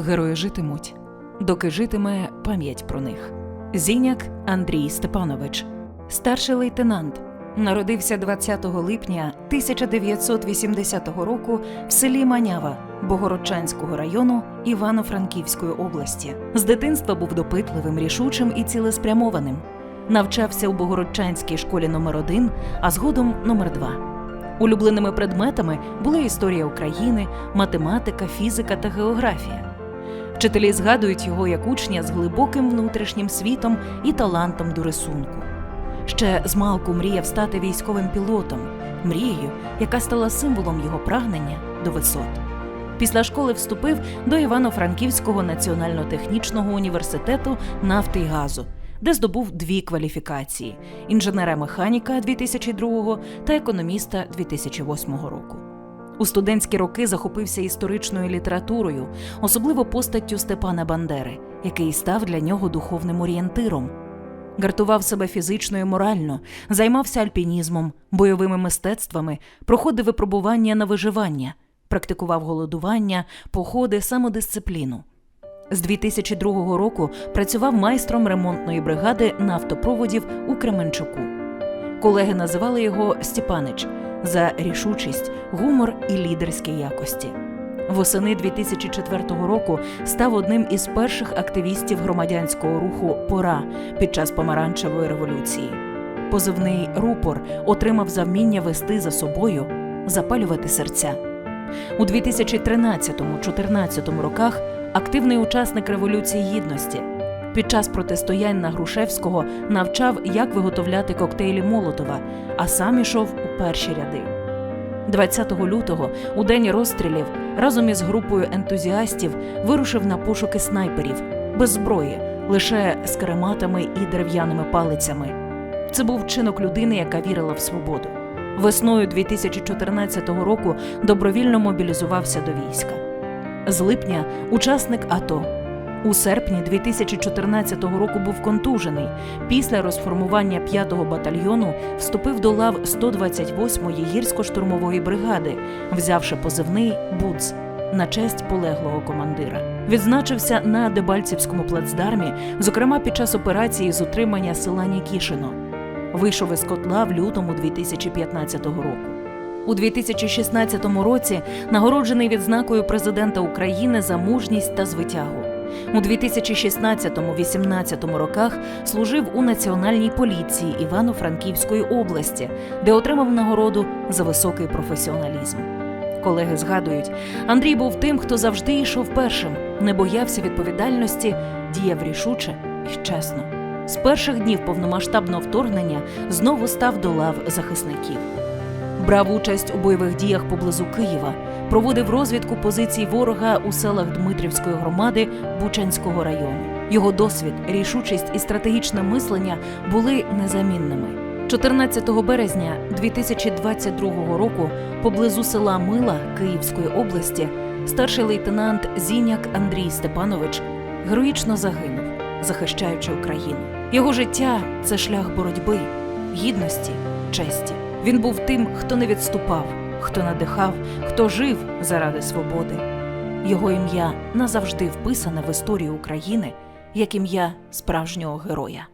Герої житимуть, доки житиме пам'ять про них. Зіняк Андрій Степанович, старший лейтенант, народився 20 липня 1980 року в селі Манява Богородчанського району Івано-Франківської області. З дитинства був допитливим, рішучим і цілеспрямованим. Навчався у Богородчанській школі номер 1 а згодом номер 2 Улюбленими предметами були історія України, математика, фізика та географія. Вчителі згадують його як учня з глибоким внутрішнім світом і талантом до рисунку. Ще змалку мріяв стати військовим пілотом, мрією, яка стала символом його прагнення до висот. Після школи вступив до Івано-Франківського національно-технічного університету нафти й газу, де здобув дві кваліфікації: інженера-механіка 2002 та економіста 2008 року. У студентські роки захопився історичною літературою, особливо постаттю Степана Бандери, який став для нього духовним орієнтиром. Гартував себе фізично і морально, займався альпінізмом, бойовими мистецтвами, проходив випробування на виживання, практикував голодування, походи, самодисципліну. З 2002 року працював майстром ремонтної бригади нафтопроводів у Кременчуку. Колеги називали його Степанич за рішучість, гумор і лідерські якості. Восени 2004 року став одним із перших активістів громадянського руху Пора під час помаранчевої революції. Позивний рупор отримав завміння вести за собою, запалювати серця. У 2013-14 роках активний учасник Революції Гідності. Під час протистоянь на Грушевського навчав, як виготовляти коктейлі Молотова, а сам ішов у перші ряди. 20 лютого, у день розстрілів, разом із групою ентузіастів вирушив на пошуки снайперів без зброї, лише з карематами і дерев'яними палицями. Це був вчинок людини, яка вірила в свободу. Весною 2014 року добровільно мобілізувався до війська. З липня учасник АТО. У серпні 2014 року був контужений. Після розформування 5-го батальйону вступив до лав 128-ї гірсько-штурмової бригади, взявши позивний Будз на честь полеглого командира. Відзначився на Дебальцівському плацдармі, зокрема під час операції з утримання села Нікішино. Вийшов із котла в лютому 2015 року. У 2016 році нагороджений відзнакою президента України за мужність та звитягу. У 2016-18 роках служив у Національній поліції Івано-Франківської області, де отримав нагороду за високий професіоналізм. Колеги згадують, Андрій був тим, хто завжди йшов першим, не боявся відповідальності, діяв рішуче і чесно. З перших днів повномасштабного вторгнення знову став до лав захисників. Брав участь у бойових діях поблизу Києва, проводив розвідку позицій ворога у селах Дмитрівської громади Бучанського району. Його досвід, рішучість і стратегічне мислення були незамінними. 14 березня 2022 року поблизу села Мила Київської області старший лейтенант Зіняк Андрій Степанович героїчно загинув, захищаючи Україну. Його життя це шлях боротьби, гідності, честі. Він був тим, хто не відступав, хто надихав, хто жив заради свободи. Його ім'я назавжди вписане в історію України як ім'я справжнього героя.